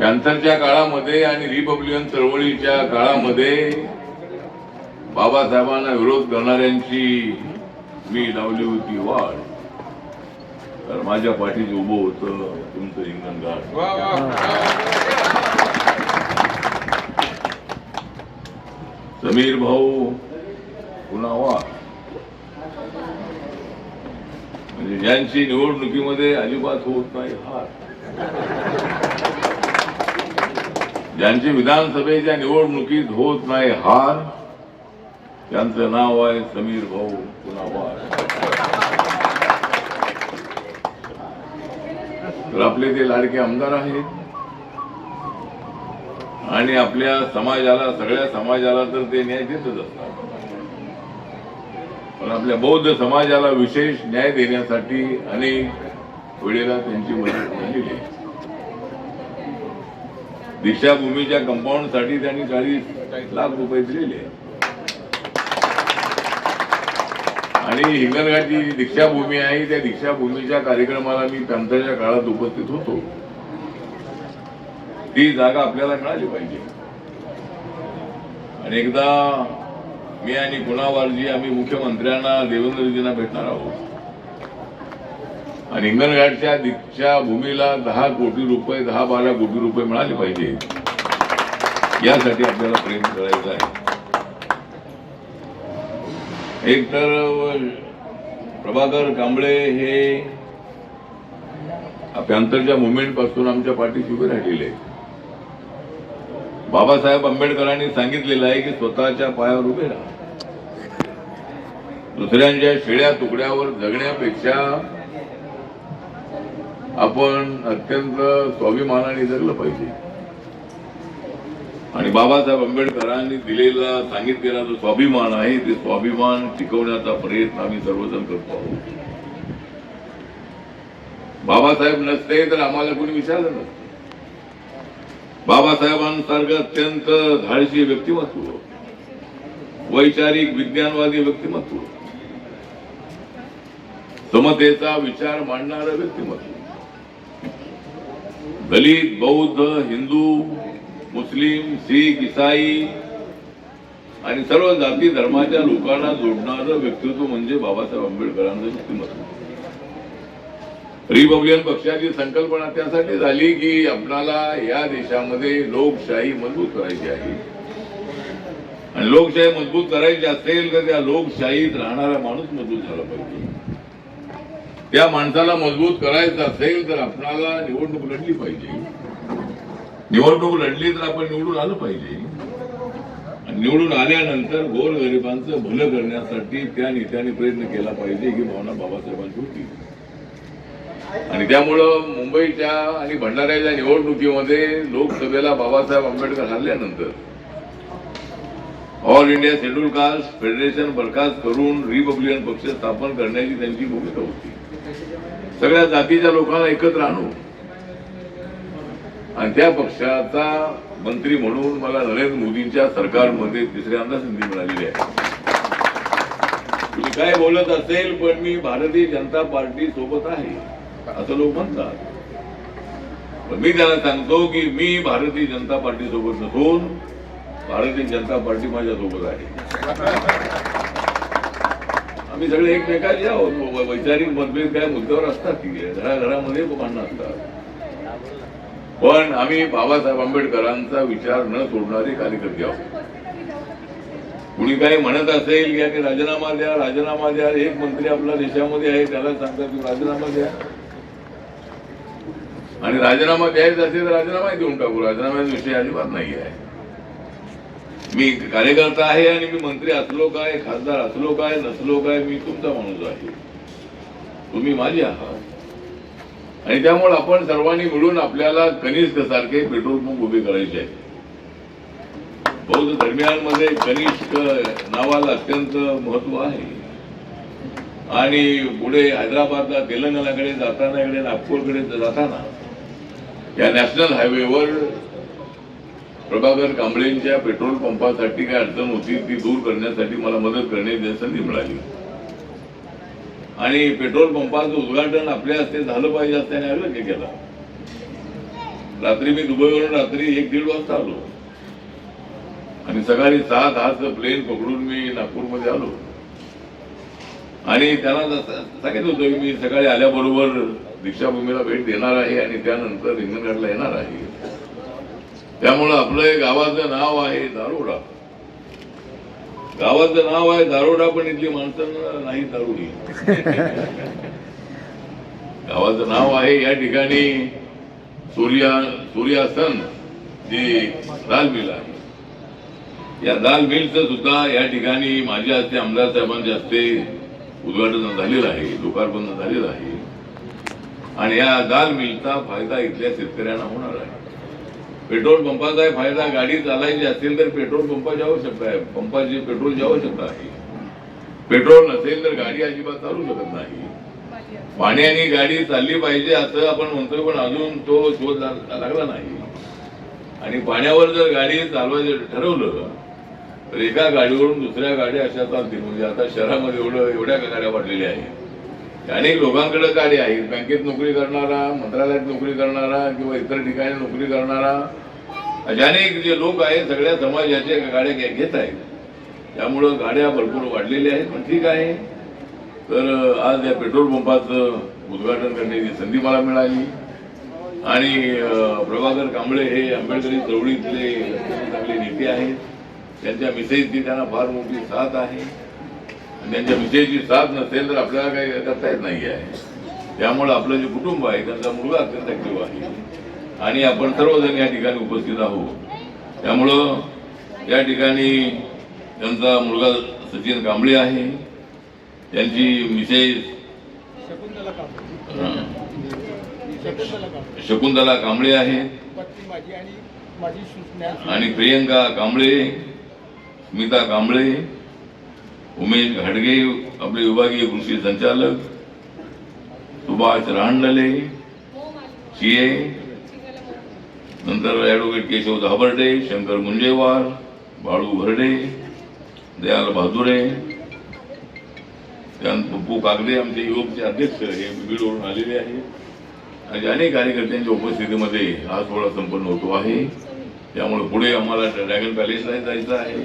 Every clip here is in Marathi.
पॅन्थरच्या काळामध्ये आणि रिपब्लिकन चळवळीच्या काळामध्ये बाबासाहेबांना विरोध करणाऱ्यांची मी लावली होती वाढ. तर माझ्या पाठीशी उभं होतं तुमचं वा वा समीर भाऊ पुन्हा वाघ म्हणजे ज्यांची निवडणुकीमध्ये अजिबात होत नाही हार. ज्यांची विधानसभेच्या निवडणुकीत होत नाही हार त्यांचं नाव आहे समीर भाऊ तर आपले ते लाडके आमदार आहेत. आणि आपल्या समाजाला सगळ्या समाजाला तर ते न्याय देतच असतात. पण आपल्या बौद्ध समाजाला विशेष न्याय देण्यासाठी अनेक वेळेला त्यांची मदत झालेली आहे. दीक्षाभूमीच्या कंपाऊंडसाठी त्यांनी चाळीस लाख रुपये दिलेले आणि हिंगणघाटची जी दीक्षाभूमी आहे त्या दीक्षाभूमीच्या कार्यक्रमाला मी त्यांच्या काळात उपस्थित होतो. ती जागा आपल्याला मिळाली पाहिजे. आणि एकदा मी आणि कुणावारजी आम्ही मुख्यमंत्र्यांना देवेंद्रजींना भेटणार आहोत. आणि हिंगणघाटच्या दीक्षा भूमीला दहा कोटी रुपये दहा बारा कोटी रुपये मिळाले पाहिजे. यासाठी आपल्याला प्रेम करायचा आहे. एक तर प्रभाकर कांबळे हे पॅन्थरच्या मुवमेंटपासून आमच्या पाठीशी उभे राहिलेले बाबासाहेब आंबेडकरांनी सांगितलेलं आहे की स्वतःच्या पायावर उभे राहा. दुसऱ्यांच्या शिळ्या तुकड्यावर जगण्यापेक्षा आपण अत्यंत स्वाभिमानाने जगलं पाहिजे. आणि बाबासाहेब आंबेडकरांनी दिलेला सांगितलेला जो स्वाभिमान आहे ते स्वाभिमान टिकवण्याचा प्रयत्न आम्ही सर्वजण करतो आहोत. बाबासाहेब नसते तर आम्हाला कोणी विचारलं नसतं. बाबासाहेबांसारखं अत्यंत धाडशी व्यक्तिमत्व वैचारिक विज्ञानवादी व्यक्तिमत्व समतेचा विचार मांडणारं व्यक्तिमत्व. दलित बौद्ध हिंदू मुस्लिम शीख इसाई आणि सर्व जाती धर्माच्या लोकांना जोडणारं व्यक्तित्व म्हणजे बाबासाहेब आंबेडकरांचं व्यक्तिमत्व. रिपब्लिकन पक्षाची संकल्पना त्यासाठी झाली की आपणाला या देशामध्ये लोकशाही मजबूत करायची आहे. आणि लोकशाही मजबूत करायची असेल तर त्या लोकशाहीत राहणारा माणूस मजबूत झाला पाहिजे. त्या माणसाला मजबूत करायचं असेल तर आपणाला निवडणूक लढली पाहिजे. निवडणूक लढली तर आपण निवडून आलं पाहिजे. आणि निवडून आल्यानंतर गोरगरिबांचं भलं करण्यासाठी त्या नेत्याने प्रयत्न केला पाहिजे ही भावना बाबासाहेबांची होती. आणि त्यामुळं मुंबईच्या आणि भंडाऱ्याच्या निवडणुकीमध्ये लोकसभेला Babasaheb Ambedkar हरल्यानंतर all India schedule caste federation बरखास्त करून रिपब्लिकन पक्ष स्थापन करण्याची त्यांची भूमिका होती. सगळ्या जातीच्या लोकांना एकत्र आणू. आणि त्या पक्षाचा मंत्री म्हणून मला नरेंद्र मोदींच्या सरकारमध्ये तिसऱ्यांदा संधी मिळालेली आहे. तुम्ही काय बोलत असेल पण मी भारतीय जनता पार्टी सोबत आहे असं लोक म्हणतात. पण मी त्यांना सांगतो की मी भारतीय जनता पार्टी सोबत नसून भारतीय जनता पार्टी माझ्या सोबत आहे. आम्ही सगळे एकमेकाचे आहोत. वैचारिक मतभेद काय मुद्द्यावर असतात तिथे घराघरामध्ये लोकांना असतात. पण आम्ही बाबासाहेब आंबेडकरांचा विचार न सोडणारे कार्यकर्ते आहोत. कुणी काही म्हणत असेल की याने राजीनामा द्या राजीनामा द्या एक मंत्री आपल्या देशामध्ये आहे त्याला सांगतात की राजीनामा द्या. आणि राजीनामा द्यायचा असेल तर राजीनामा देऊन टाकू. राजीनाम्याचा विषय अजिबात नाही आहे मी कार्यकर्ता आहे आणि मी मंत्री असलो काय खासदार असलो काय नसलो काय मी तुमचा माणूस आहे. तुम्ही माझे आहात. आणि त्यामुळे आपण सर्वांनी मिळून आपल्याला कनिष्ठ सारखे पेट्रोल पंप उभे करायचे आहेत. बौद्ध धर्मियांमध्ये कनिष्क नावाला अत्यंत महत्त्व आहे. आणि पुढे हैदराबादला तेलंगणाकडे जाताना इकडे नागपूरकडे जाताना या नॅशनल हायवेवर प्रभाकर कांबळेंच्या पेट्रोल पंपासाठी काय अडचण होती ती दूर करण्यासाठी मला मदत करण्याची संधी मिळाली. आणि पेट्रोल पंपाचं उद्घाटन आपल्या हस्ते झालं पाहिजे असं त्याने आग्रह केला. रात्री मी दुबईवरून रात्री एक दीड वाजता आलो. आणि सकाळी सात आज प्लेन पकडून मी नागपूरमध्ये आलो. आणि त्यांना सांगितलं होतं की मी सकाळी आल्याबरोबर दीक्षाभूमीला भेट देणार आहे आणि त्यानंतर रिंगणघाटला येणार आहे. त्यामुळं आपलं गावाचं नाव आहे दारोडा. गावाचं नाव आहे दारोडा पण इथली माणसं नाही दारुडी. गावाचं नाव आहे या ठिकाणी सूर्या सूर्यासन जी दाल मिल आहे. या दाल मिलचं सुद्धा या ठिकाणी माझ्या हस्ते आमदार साहेबांच्या हस्ते उद्घाटन झालेलं आहे लोकार्पण झालेलं आहे. आणि या दाल मिलचा फायदा इथल्या शेतकऱ्यांना होणार आहे. पेट्रोल पंपाचा फायदा गाडी चालायची असेल तर पेट्रोल पंपाची आवश्यकता आहे पंपाची पेट्रोलची शकता. आहे पेट्रोल नसेल तर गाडी अजिबात चालू शकत नाही. पाण्याने गाडी चालली पाहिजे असं आपण म्हणतोय पण अजून तो शोध लागला नाही. आणि पाण्यावर जर गाडी चालवायचं ठरवलं तर एका गाडीवरून दुसऱ्या गाड्या अशा चालतील. म्हणजे आता शहरामध्ये एवढं एवढ्या गाड्या वाढलेल्या आहेत. अनेक लोकांकडे गाडी आहे. बँकेत नोकरी करणारा मंत्रालयात नोकरी करणारा किंवा इतर ठिकाणी नोकरी करणारा. असे अनेक जे लोक आहेत सगळ्या समाजाच्या गाड्या घे- घेत आहेत. त्यामुळं गाड्या भरपूर वाढलेल्या आहेत पण ठीक आहे. तर आज या पेट्रोल पंपाचं उद्घाटन करण्याची संधी मला मिळाली. आणि प्रभाकर कांबळे हे आंबेडकरी चळवळीतले चांगले नेते आहेत. त्यांच्या मिसेसची त्यांना फार मोठी साथ आहे. त्यांच्या मिसेसची साथ नसेल तर आपल्याला काही करता येत नाही आहे. त्यामुळे आपलं जे कुटुंब आहे त्यांचा मुलगा अत्यंत ऍक्टिव्ह आहे. आणि आपण सर्वजण या ठिकाणी उपस्थित आहोत. त्यामुळं या ठिकाणी त्यांचा मुलगा सचिन कांबळे आहे. त्यांची मिसेस शकुंतला कांबळे. आणि सूचना आणि प्रियंका कांबळे स्मिता कांबळे उमेश घाडगे आपले विभागीय कृषी संचालक सुभाष रानडले सीए नंतर ॲडव्होकेट केशव धाबर्डे शंकर मुंजेवार बाळू भरडे दयाल बहादुरे त्यानंतर पप्पू कागदे आमचे युवकचे अध्यक्ष हे बीडवरून आलेले आहेत. आणि अनेक कार्यकर्त्यांच्या उपस्थितीमध्ये हा सोहळा संपन्न होतो आहे. त्यामुळे पुढे आम्हाला ड्रॅगन पॅलेसला जायचं आहे.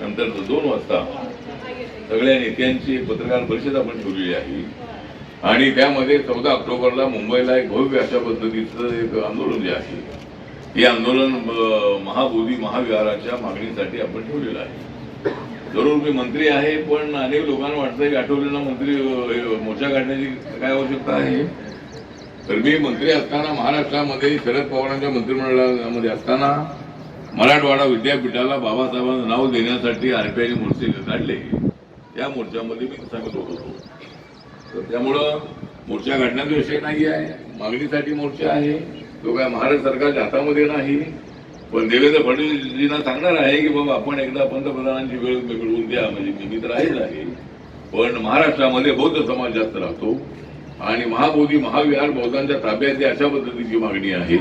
नंतर दोन वाजता सगळ्या नेत्यांची पत्रकार परिषद आपण ठेवलेली आहे. आणि त्यामध्ये चौदा ऑक्टोबरला मुंबईला एक भव्य अशा पद्धतीचं एक आंदोलन जे आहे हे आंदोलन महाबोधी महाविहाराच्या मागणीसाठी आपण ठेवलेलं आहे. जरूर मी मंत्री आहे पण अनेक लोकांना वाटतं की आठवलेला मंत्री मोर्चा काढण्याची काय आवश्यकता आहे? तर मी मंत्री असताना महाराष्ट्रामध्ये शरद पवारांच्या मंत्रिमंडळामध्ये असताना मराठवाडा विद्यापीठाला बाबासाहेबांचं नाव देण्यासाठी आरपीआयने मोर्चे काढले. या मोर्चामध्ये मी सामील होत होतो. तर त्यामुळं मोर्चा काढण्याचा विषय नाही आहे मागणीसाठी मोर्चा आहे. तो काय महाराष्ट्र सरकारच्या हातामध्ये नाही. पण देवेंद्र फडणवीसजींना सांगणार आहे की बाबा आपण एकदा पंतप्रधानांची वेळ मिळवून द्या. म्हणजे मी तर आहेच आहे. पण महाराष्ट्रामध्ये बौद्ध समाज जास्त राहतो. आणि महाबोधी महाविहार बौद्धांच्या ताब्यात अशा पद्धतीची मागणी आहे.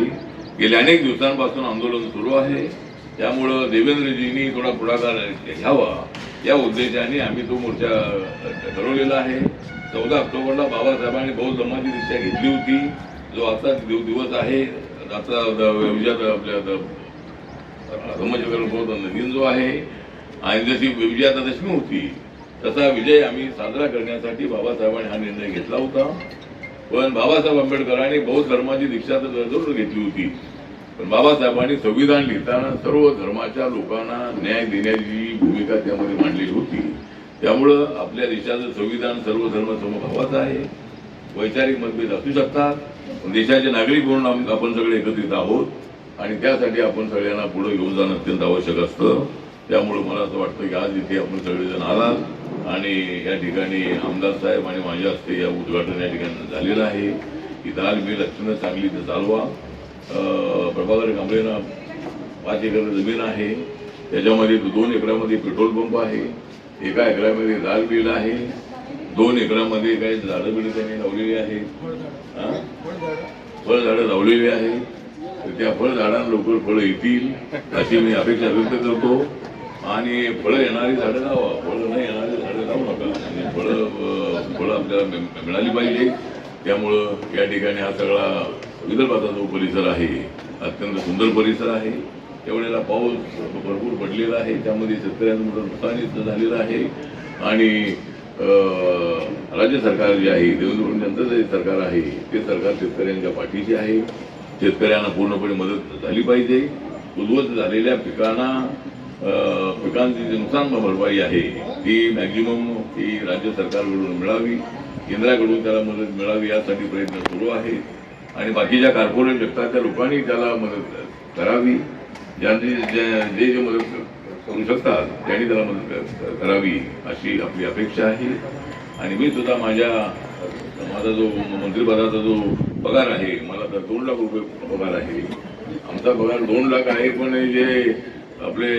गेल्या अनेक दिवसांपासून आंदोलन सुरू आहे. त्यामुळं देवेंद्रजींनी थोडा पुढाकार घ्यावा. या उद्देशाने आम्ही तो मोर्चा ठरवलेला आहे. चौदा ऑक्टोबरला बाबासाहेबांनी बौद्ध धर्माची दीक्षा घेतली होती. जो आता दिव- दिवस आहे आता विजयात आपल्या दिन जो आहे आणि जशी विजयादशमी होती तसा विजय आम्ही साजरा करण्यासाठी बाबासाहेबांनी हा निर्णय घेतला होता. पण बाबासाहेब आंबेडकरांनी बौद्ध धर्माची दीक्षा तर जरूर घेतली होती. पण बाबासाहेबांनी संविधान लिहिताना सर्व धर्माच्या लोकांना न्याय देण्याची भूमिका त्यामध्ये मांडलेली होती. त्यामुळं आपल्या देशाचं संविधान सर्व धर्म समभावाचं आहे. वैचारिक मतभेद असू शकतात पण देशाचे नागरिक म्हणून आपण सगळे एकत्रित आहोत आणि त्यासाठी आपण सगळ्यांना पुढे घेऊन जाणं अत्यंत आवश्यक असतं. त्यामुळे मला असं वाटतं की आज इथे आपण सगळेजण आलात आणि या ठिकाणी आमदार साहेब आणि माझ्या हस्ते या उद्घाटन या ठिकाणी झालेलं आहे. की दाल मी लक्षणं चांगली इथं चालवा प्रभाकर कांबळेंना पाच एकर जमीन आहे. त्याच्यामध्ये दोन एकरामध्ये पेट्रोल पंप आहे. एका एकरामध्ये दाल बिल आहे. दोन एकरामध्ये काही झाडं बिडं त्यांनी लावलेली आहेत. फळझाडं लावलेली आहेत. तर त्या फळझाडांना लवकर फळं येतील अशी मी अपेक्षा व्यक्त करतो. आणि फळं येणारी झाडं लावा. फळं नाही येणारी झाडं लावू नका. आणि फळं फळं आपल्याला मिळाली पाहिजे. त्यामुळं या ठिकाणी हा सगळा विदर्भाचा जो परिसर आहे अत्यंत सुंदर परिसर आहे. त्यावेळेला पाऊस भरपूर पडलेला आहे. त्यामध्ये शेतकऱ्यांचं मोठं नुकसानी झालेलं आहे. आणि राज्य सरकार जे आहे देवेंद्र फडणवीस जे सरकार आहे ते सरकार शेतकऱ्यांच्या पाठीशी आहे. शेतकऱ्यांना पूर्णपणे मदत झाली पाहिजे. उद्ध्वस्त झालेल्या पिकांना पिकांची जी नुकसान भरपाई आहे ती मॅक्झिमम ही राज्य सरकारकडून मिळावी. केंद्राकडून त्याला मदत मिळावी यासाठी प्रयत्न सुरू आहेत. आणि बाकीच्या कॉर्पोरेट त्या लोकांनी त्याला मदत करावी. ज्यांनी जे जे जे मदत करू शकतात त्यांनी त्याला मदत करावी अशी आपली अपेक्षा आहे. आणि मी सुद्धा माझ्या माझा जो मंत्रिपदाचा जो पगार आहे मला तर दोन लाख रुपये पगार आहे. आमचा पगार दोन लाख आहे पण जे आपले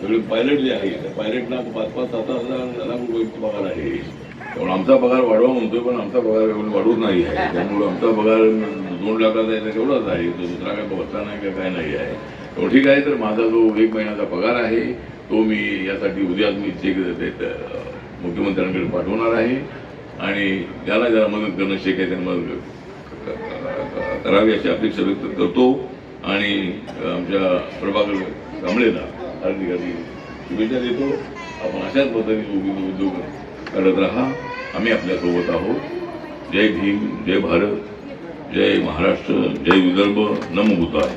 सगळे पायलट जे आहे त्या पायलटला पाच पाच सात सात हजार लाख रुपये पगार आहे. त्यामुळे आमचा पगार वाढवा म्हणतोय पण आमचा पगार एवढा वाढवत नाही आहे. त्यामुळे आमचा पगार दोन लाखाचा आहे तर तेवढाच आहे. तो दुसरा काय बघता नाही का काय नाही आहे. तो ठीक आहे तर माझा जो एक महिन्याचा पगार आहे तो मी यासाठी उद्याच मी चेक मुख्यमंत्र्यांकडे पाठवणार आहे. आणि ज्याला ज्याला मदत करणं शक्य आहे त्यांना मदत करावी अशी अपेक्षा व्यक्त करतो. आणि आमच्या प्रभाकर कांबळेला हार्दिक हार्दिक शुभेच्छा देतो. आपण अशाच पद्धतीने उद्योग करत राहा. आम्ही आपल्यासोबत आहोत. जय भीम जय भारत जय महाराष्ट्र जय विदर्भ नमभूत आहे